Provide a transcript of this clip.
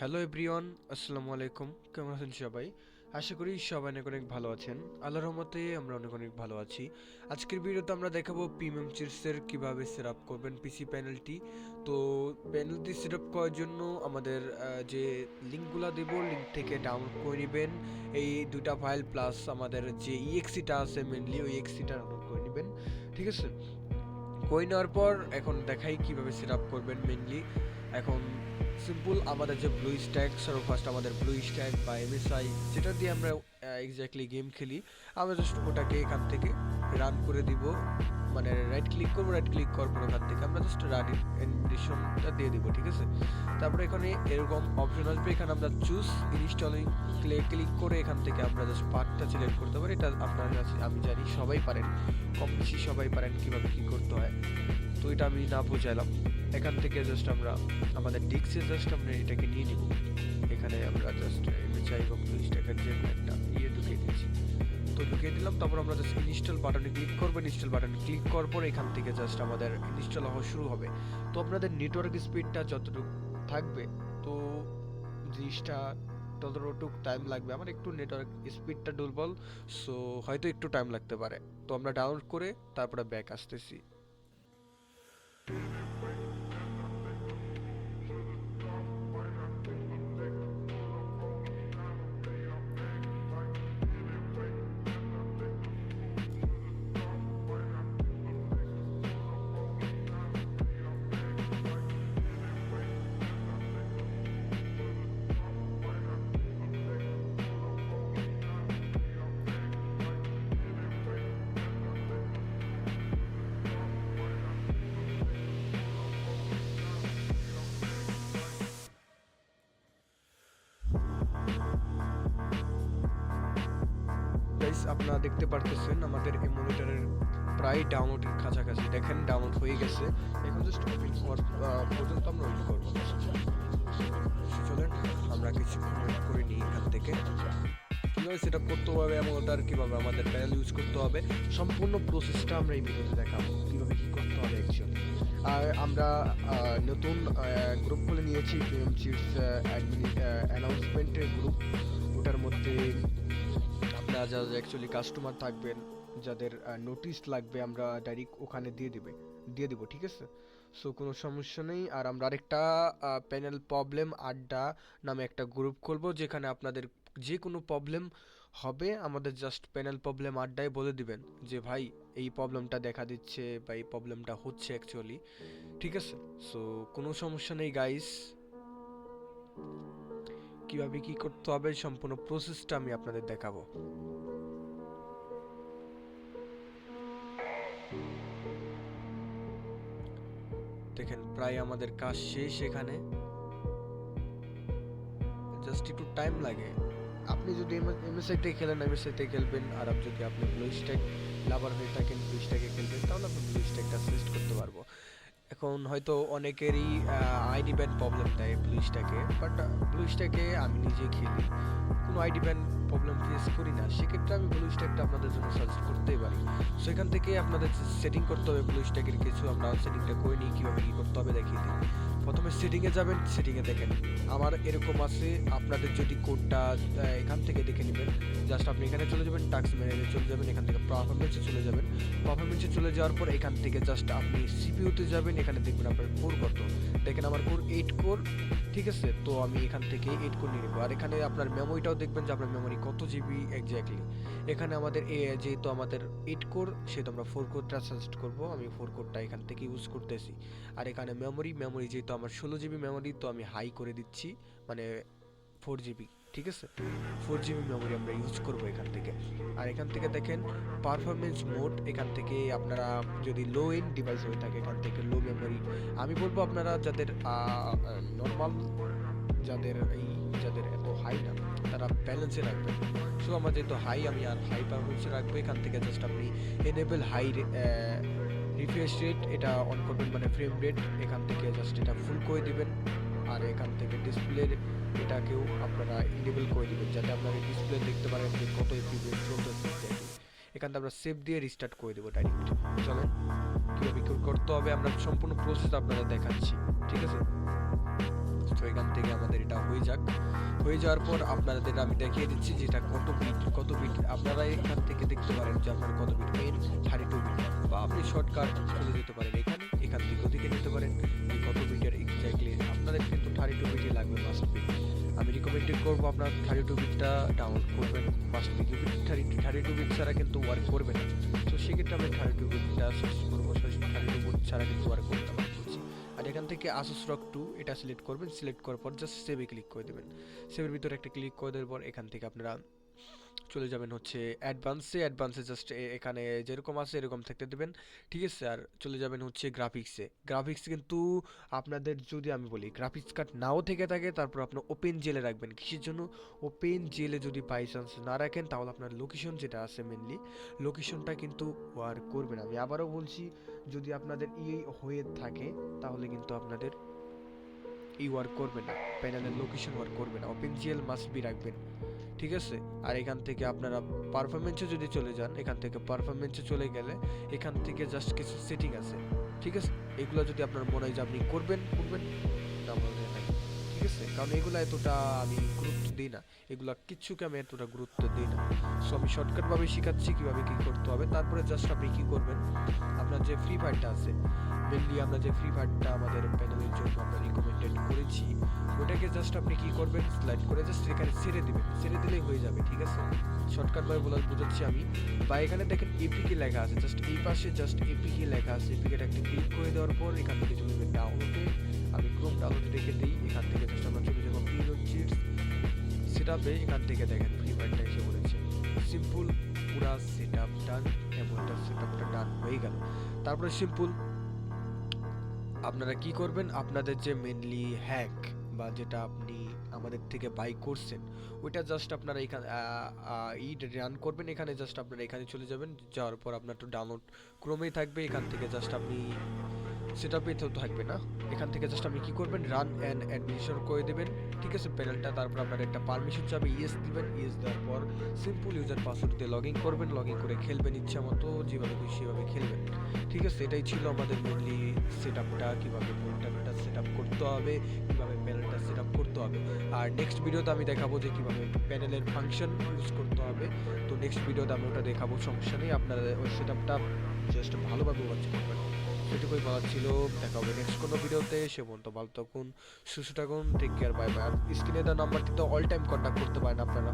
Hello everyone আসসালামু আলাইকুম কেমন আছেন সবাই? আশা করি সবাই অনেক অনেক ভালো আছেন। আল্লাহর রহমতে আমরা অনেক অনেক ভালো আছি। আজকের ভিডিওতে আমরা দেখাবো প্রিমিয়াম চিপসের কীভাবে সেট আপ করবেন পিসি প্যানেলটি তো প্যানেলটি সেট আপ করার জন্য আমাদের যে লিঙ্কগুলো দেব লিঙ্ক থেকে ডাউনলোড করে নেবেন। এই দুটা ফাইল প্লাস আমাদের যে ইএক্সিটা আছে মেনলি ওই ইএক্সিটা ডাউনলোড করে নেবেন। ঠিক আছে? করে নেওয়ার পর এখন দেখাই কীভাবে সেট আপ করবেন মেনলি এখন সিম্পল আমাদের যে ব্লু স্ট্যাক ফার্স্ট আমাদের ব্লু স্ট্যাক বা এমএসআই যেটা দিয়ে আমরা এক্স্যাক্টলি গেম খেলি। আমরা জাস্ট ওটাকে এখান থেকে রান করে দিব। মানে রাইট ক্লিক করব রাইট ক্লিক করার পর ওখান থেকে আমরা জাস্ট রান এডিশনটা দিয়ে দিব, ঠিক আছে? তারপরে এখানে এরকম অপশন আসবে। এখানে আমরা চুজ ইনস্টলিং ক্লে ক্লিক করে এখান থেকে আমরা জাস্ট পার্টটা সিলেক্ট করতে পারি। এটা আপনার কাছে আমি জানি সবাই পারেন। কম বেশি সবাই পারেন কীভাবে কী করতে হয়। তো এটা আমি না বোঝাইলাম। এখান থেকে জাস্ট আমরা, আমাদের ডিক্সে জাস্ট আমরা এটাকে নিয়ে নিব। এখানে আমরা জাস্ট এমএচআই এবং টাকার যে একটা ইয়ে ঢুকিয়ে দিয়েছি। তো ঢুকিয়ে দিলাম, তারপর আমরা জাস্ট ইনস্টল বাটনে ক্লিক করব। ইনস্টল বাটনে ক্লিক করার পর এখান থেকে জাস্ট আমাদের ইনস্টল হওয়া শুরু হবে। তো আপনাদের নেটওয়ার্ক স্পিডটা যতটুকু থাকবে, তো জিনিসটা ততটুক টাইম লাগবে। আমার একটু নেটওয়ার্ক স্পিডটা দুর্বল সো হয়তো একটু টাইম লাগতে পারে। তো আমরা ডাউনলোড করে তারপরে ব্যাক আসতেছি। গাইস আপনারা দেখতে পারতেছেন আমাদের এই মনিটরের প্রায় ডাউনলোডের কাছাকাছি। দেখেন ডাউনলোড হয়ে গেছে। এখন জাস্ট ওপেন হওয়ার পর্যন্ত আমরা ওয়েট করব। চলেন, আমরা কিছুক্ষণ ওয়েট করে নিই এখান থেকে। কীভাবে সেট আপ করতে হবে এবং ওটার কীভাবে আমাদের প্যানেল ইউজ করতে হবে, সম্পূর্ণ প্রসেসটা আমরা এই ভিডিওতে দেখাবো, কীভাবে কী করতে হবে অ্যাকচুয়ালি আর আমরা নতুন গ্রুপ খুলে নিয়েছি পিএম চিপস অ্যানাউন্সমেন্টের গ্রুপ ওটার মধ্যে যারা অ্যাকচুয়ালি কাস্টমার থাকবেন, যাদের নোটিশ লাগবে, আমরা ডাইরেক্ট ওখানে দিয়ে দিবে, দিয়ে দিব, ঠিক আছে? সো কোনো সমস্যা নেই। আর আমরা আরেকটা প্যানেল প্রবলেম আড্ডা নামে একটা গ্রুপ খুলবো, যেখানে আপনাদের যে কোনো প্রবলেম হবে, আমাদের জাস্ট প্যানেল প্রবলেম আড্ডায় বলে দিবেন যে, ভাই, এই প্রবলেমটা দেখা দিচ্ছে বা এই প্রবলেমটা হচ্ছে অ্যাকচুয়ালি ঠিক আছে? সো কোনো সমস্যা নেই গাইস কীভাবে কি করতে হবে, সম্পূর্ণ প্রসেসটা আমি আপনাদের দেখাবো। দেখেন, প্রায় আমাদের কাজ শেষ এখানে। জাস্ট একটু টাইম লাগে। আপনি যদি এমএসআই থেকে খেলেন এমএসআই থেকে খেলবেন, আর যদি আপনি ব্লু স্ট্যাক লাভার হয়ে থাকেন ব্লু স্ট্যাকে খেলবেন, তাহলে আপনি ব্লু স্ট্যাকটা সাজেস্ট করতে পারব। এখন হয়তো অনেকেরই আইডি ব্যান প্রবলেম দেয় পুলিশটাকে বাট পুলিশটাকে আমি নিজে খেলি কোনো আইডি ব্যান্ড প্রবলেম ফেস করি না, সেক্ষেত্রে আমি ব্লু স্ট্যাকটা আপনাদের জন্য সাজেস্ট করতেই পারি। সেখান থেকে আপনাদের সেটিং করতে হবে ব্লু স্ট্যাকের কিছু আমরা সেটিংটা করে নিই সেটিংয়ে যাবেন সেটিংয়ে দেখেন। আমার এরকম আছে, আপনাদের যদি কোডটা এখান থেকে দেখে নেবেন। জাস্ট আপনি এখানে চলে যাবেন টাক্স ম্যানেজারে চলে যাবেন, এখান থেকে পারফরমেন্সে চলে যাবেন। পারফরমেন্সে চলে যাওয়ার পর এখান থেকে জাস্ট আপনি সিপিইউতে যাবেন, এখানে দেখবেন আপনার কোর কত। দেখেন আমার কোর এইট কোর ঠিক আছে? তো আমি এখান থেকে এইট কোর নিয়ে নেব। আর এখানে আপনার মেমোরিটাও দেখবেন যে আপনার মেমোরি কত জিবি এক্স্যাক্টলি এখানে আমাদের এ, যেহেতু আমাদের এইট কোর সেহেতু আমরা ফোর কোরটা সাজেস্ট করব। আমি ফোর কোরটা এখান থেকে ইউজ করতেছি। আর এখানে মেমোরি মেমোরি যেহেতু আমার ষোলো জিবি মেমোরি তো আমি হাই করে দিচ্ছি মানে ফোর জিবি ঠিক আছে? ফোর জিবি মেমোরি আমরা ইউজ করব এখান থেকে। আর এখান থেকে দেখেন পারফরমেন্স মোড এখান থেকে আপনারা যদি লো এন্ড ডিভাইস হয়ে থাকে, এখান থেকে লো মেমোরি আমি বলব আপনারা যাদের নর্মাল যাদের এই, যাদের এত হাই না, তারা ব্যালেন্সে রাখবে সো আমার যেহেতু হাই আমি আর হাই পারফরমেন্সে রাখব, এখান থেকে জাস্ট আপনি এনেবল হাই রিফ্রেশ রেট এটা অন করবেন মানে ফ্রেম রেট এখান থেকে জাস্ট এটা ফুল করে দিবেন। আর এখান থেকে ডিসপ্লের এটাকেও আপনারা ইনেবল করে দিবেন, যাতে আপনারা ডিসপ্লে দেখতে পারেন যে কত এফপিএস চলতেছে। এখান থেকে আমরা সেভ দিয়ে রিস্টার্ট করে দেবো ডাইরেক্ট চলেন, কীভাবে করতে হবে আমরা সম্পূর্ণ প্রসেস আপনারা দেখাচ্ছি, ঠিক আছে? তো এখান থেকে আমাদের এটা হয়ে যাক। হয়ে যাওয়ার পর আপনাদের আমি দেখিয়ে দিচ্ছি যেটা কত বিট কত বিট আপনারা এখান থেকে দেখতে পারেন যে আপনার কত বিট মেন থার্টি টু বিট বা আপনি শর্টকাট চলে যেতে পারেন এখানে, এখান থেকে ওদিকে নিতে পারেন। যে কত বিটের এক্স্যাক্টলি আপনাদের কিন্তু থার্টি টু বিটই লাগবে মাস্ট বি আমি রিকমেন্ডেড করব আপনার থার্টি টু বিটটা ডাউনলোড করবেন মাস্ট বি যদি থার্টি থার্টি টু বিট ছাড়া কিন্তু ওয়ার্ক করবে না। তো সেক্ষেত্রে আমি থার্টি টু বিটটা সার্চ করব থার্টি টু বিট ছাড়া কিন্তু ওয়ার্ক করতে থেকে আসুস রক টু এটা সিলেক্ট করবেন। সিলেক্ট করার পর জাস্ট সেভে ক্লিক করে দেবেন। সেভের ভিতরে একটা ক্লিক করে দেওয়ার পর এখান থেকে আপনারা চলে যাবেন হচ্ছে অ্যাডভান্সে অ্যাডভান্সে জাস্ট এখানে যেরকম আছে এরকম থাকতে দেবেন। ঠিক আছে? আর চলে যাবেন হচ্ছে গ্রাফিক্সে গ্রাফিক্স কিন্তু আপনাদের যদি আমি বলি গ্রাফিক্স কার্ড নাও থেকে থাকে, তারপর আপনার ওপেন জেলে রাখবেন। কিসের জন্য? ওপেন জেলে যদি বাই চান্স না রাখেন, তাহলে আপনার লোকেশন যেটা আছে মেনলি লোকেশনটা কিন্তু ওয়ার্ক করবে না আমি আবারও বলছি, যদি আপনাদের ই হয়ে থাকে, তাহলে কিন্তু আপনাদের ই ওয়ার্ক করবে না। প্যানেলের লোকেশন ওয়ার্ক করবে না। ওপেন জিএল মাস্ট বি রাখবেন। ঠিক আছে? আর এখান থেকে আপনারা পারফরমেন্সে যদি চলে যান, এখান থেকে পারফরমেন্সে চলে গেলে এখান থেকে জাস্ট কিছু সেটিং আছে, ঠিক আছে? এগুলো যদি আপনার মনে হয় যে আপনি করবেন করবেন না নাই, ঠিক আছে? কারণ এগুলো এতটা আমি গুরুত্ব দিই না, এগুলো কিচ্ছুকে আমি এতটা গুরুত্ব দিই না। সো আমি শর্টকাটভাবে শেখাচ্ছি কীভাবে কী করতে হবে, তারপরে জাস্ট আপনি কী করবেন যে ফ্রি ফায়ারটা আছে মেনলি আমরা যে ফ্রি ফায়ারটা আমাদের প্যানেলের জন্য আমরা রিকমেন্ডেড করেছি, ওটাকে জাস্ট আপনি কি করবেন স্লাইড করে জাস্ট এখানে ছেড়ে দেবেন। ছেড়ে দিলেই হয়ে যাবে, ঠিক আছে? শর্টকাট শর্টকাটভাবে বলে বুঝাচ্ছি আমি। বা এখানে দেখেন এপিকে লেখা আছে জাস্ট এই পাশে জাস্ট এপিকে লেখা আছে। এপিকেটা একটা ক্লিক করে দেওয়ার পর এখান থেকে চলে যাবেন ডাউনলোডে আমি ক্রোম ডাউনলোডে রেখে দিই, এখান থেকে জাস্ট আমরা চলে যাব পিরিয়ড চিটস এখান থেকে দেখেন ফ্রি ফায়ারটা এসে বলেছে সিম্পল পুরা সেট আপ ডান এমনটা সেট আপটা ডান হয়ে গেল। তারপরে সিম্পল আপনারা কি করবেন? আপনাদের যে মেনলি হ্যাক বা যেটা আপনি আমাদের থেকে বাই করছেন, ওইটা জাস্ট আপনারা এখানে ই রান করবেন। এখানে জাস্ট আপনারা এখানে চলে যাবেন, যাওয়ার পর আপনার তো ডাউনলোড ক্রমেই থাকবে। এখান থেকে জাস্ট আপনি সেটা পেতেও থাকবে না। এখান থেকে জাস্ট আপনি কি করবেন? রান অ্যান্ড অ্যাডমিশন করে দেবেন। ঠিক আছে প্যানেলটা তারপর আপনার একটা পারমিশন চাবে ইয়েস দিবেন ইয়েস দেওয়ার পর সিম্পল ইউজার পাসওয়ার্ড দিয়ে লগ ইন করবেন লগ ইন করে খেলবেন ইচ্ছা মতো, যেভাবে খুশি সেভাবে খেলবেন। ঠিক আছে, এটাই ছিল আমাদের মেনলি সেট আপটা কীভাবে পোর্টালটা সেট আপ করতে হবে, কীভাবে প্যানেলটা সেট আপ করতে হবে। আর নেক্সট ভিডিওতে আমি দেখাবো যে কীভাবে প্যানেলের ফাংশন ইউজ করতে হবে। তো নেক্সট ভিডিওতে আমি ওটা দেখাবো, সমস্যা নেই, আপনারা ওই সেট আপটা জাস্ট ভালোভাবে ওয়াচ করবেন। সেটুকুই বলার ছিল। দেখা হবে নেক্সট কোনো ভিডিওতে। সে পর্যন্ত ভালো থাকুন, সুস্থ থাকুন টেক কেয়ার বাই বাই স্ক্রিনে দেওয়া নাম্বারটিতে অল টাইম কন্ট্যাক্ট করতে পারেন আপনারা।